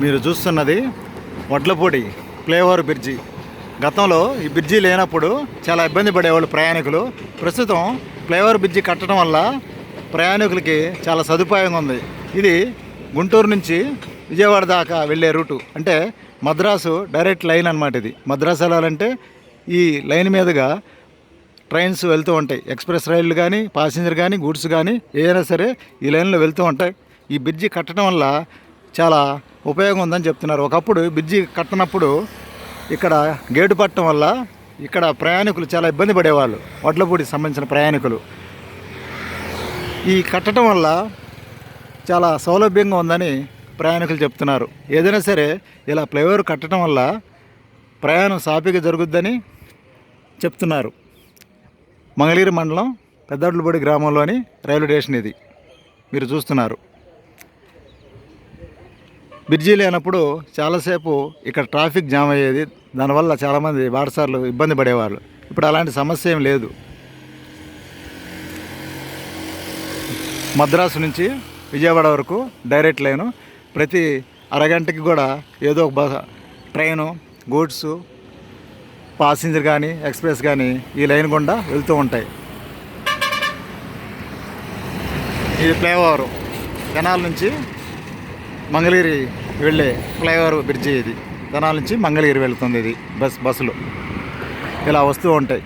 మీరు చూస్తున్నది వడ్లపూడి ఫ్లేఓవర్ బ్రిడ్జి. గతంలో ఈ బ్రిడ్జి లేనప్పుడు చాలా ఇబ్బంది పడేవాళ్ళు ప్రయాణికులు. ప్రస్తుతం ఫ్లేఓవర్ బ్రిడ్జి కట్టడం వల్ల ప్రయాణికులకి చాలా సదుపాయంగా ఉంది. ఇది గుంటూరు నుంచి విజయవాడ దాకా వెళ్ళే రూటు. అంటే మద్రాసు డైరెక్ట్ లైన్ అన్నమాట ఇది. మద్రాసు వెళ్ళాలంటే ఈ లైన్ మీదుగా ట్రైన్స్ వెళ్తూ ఉంటాయి. ఎక్స్ప్రెస్ రైళ్ళు కానీ ప్యాసింజర్ కానీ గూడ్స్ కానీ ఏదైనా సరే ఈ లైన్లో వెళ్తూ ఉంటాయి. ఈ బ్రిడ్జి కట్టడం వల్ల చాలా ఉపయోగం ఉందని చెప్తున్నారు. ఒకప్పుడు బ్రిడ్జి కట్టనప్పుడు ఇక్కడ గేటు పట్టడం వల్ల ఇక్కడ ప్రయాణికులు చాలా ఇబ్బంది పడేవాళ్ళు. వడ్లపూడికి సంబంధించిన ప్రయాణికులు. ఈ కట్టడం వల్ల చాలా సౌలభ్యంగా ఉందని ప్రయాణికులు చెప్తున్నారు. ఏదైనా సరే ఇలా ఫ్లైఓవర్ కట్టడం వల్ల ప్రయాణం సాఫీగా జరుగుద్దని చెప్తున్నారు. మంగళగిరి మండలం పెద్దడ్లపూడి గ్రామంలోని రైల్వే స్టేషన్ ఇది. మీరు చూస్తున్నారు. బ్రిడ్జి లేనప్పుడు చాలాసేపు ఇక్కడ ట్రాఫిక్ జామ్ అయ్యేది. దానివల్ల చాలామంది బాటసార్లు ఇబ్బంది పడేవాళ్ళు ఇప్పుడు అలాంటి సమస్య ఏం లేదు. మద్రాసు నుంచి విజయవాడ వరకు డైరెక్ట్ లైను. ప్రతి అరగంటకి కూడా ఏదో ఒక బస్ ట్రైను గూడ్స్ పాసింజర్ కానీ ఎక్స్ప్రెస్ కానీ ఈ లైన్ గుండా వెళ్తూ ఉంటాయి. ఇది ఫ్లైఓవర్. కెనాల్ నుంచి మంగళగిరి వెళ్ళే ఫ్లైఓవర్ బ్రిడ్జి ఇది. తెనాల నుంచి మంగళగిరి వెళుతుంది ఇది బస్ బస్సులు. ఇలా వస్తూ ఉంటాయి.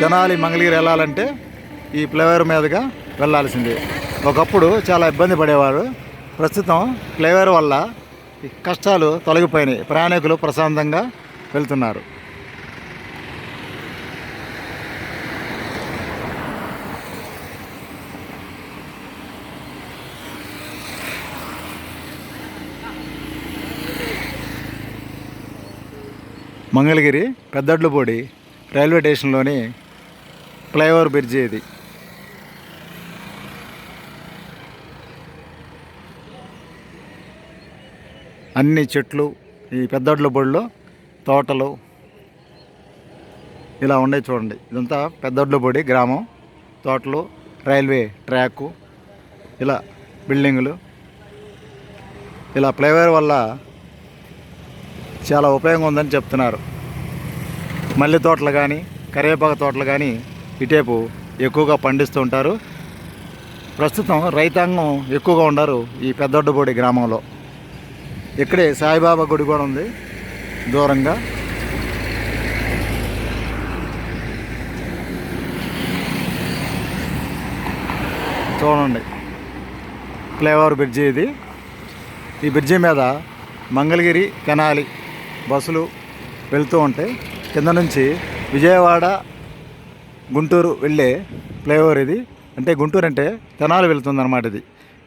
తెనాలి మంగళగిరి వెళ్ళాలంటే ఈ ఫ్లైఓవర్ మీదుగా వెళ్ళాల్సిందే. ఒకప్పుడు చాలా ఇబ్బంది పడేవారు. ప్రస్తుతం ఫ్లైఓవర్ వల్ల ఈ కష్టాలు తొలగిపోయినాయి. ప్రయాణికులు ప్రశాంతంగా వెళ్తున్నారు. మంగళగిరి పెద్దడ్లపూడి రైల్వే స్టేషన్లోని ఫ్లైఓవర్ బ్రిడ్జి ఇది. అన్ని చెట్లు ఈ పెద్దడ్లపూడిలో తోటలు ఇలా ఉండే చూడండి. ఇదంతా పెద్దడ్లపూడి గ్రామం. తోటలు రైల్వే ట్రాకు ఇలా బిల్డింగులు. ఇలా ఫ్లైఓవర్ వల్ల చాలా ఉపయోగం ఉందని చెప్తున్నారు. మల్లె తోటలు కానీ కరివేపాకు తోటలు కానీ ఇటేపు ఎక్కువగా పండిస్తూ ఉంటారు. ప్రస్తుతం రైతాంగం ఎక్కువగా ఉన్నారు ఈ పెద్దొడ్డబోడి గ్రామంలో. ఇక్కడే సాయిబాబా గుడి కూడా ఉంది దూరంగా. చూడండి. ఫ్లైఓవర్ బ్రిడ్జి ఇది. ఈ బ్రిడ్జి మీద మంగళగిరి తెనాలి బస్సులు వెళ్తూ ఉంటాయి కింద నుంచి విజయవాడ గుంటూరు వెళ్ళే ఫ్లైఓవర్ ఇది. అంటే గుంటూరు అంటే తెనాలి వెళ్తుంది అనమాట ఇది.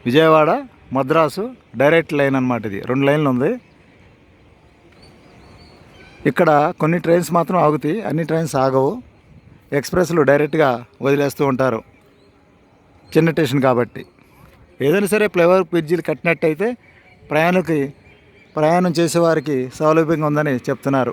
విజయవాడ మద్రాసు డైరెక్ట్ లైన్ అనమాట ఇది. రెండు లైన్లు ఉంది. ఇక్కడ కొన్ని ట్రైన్స్ మాత్రం ఆగుతాయి. అన్ని ట్రైన్స్ ఆగవు. ఎక్స్ప్రెస్లు డైరెక్ట్గా వదిలేస్తూ ఉంటారు. చిన్న స్టేషన్ కాబట్టి. ఏదైనా సరే ఫ్లైఓవర్ బ్రిడ్జీలు కట్టినట్టయితే ప్రయాణికి ప్రయాణం చేసేవారికి సౌలభ్యంగా ఉందని చెప్తున్నారు.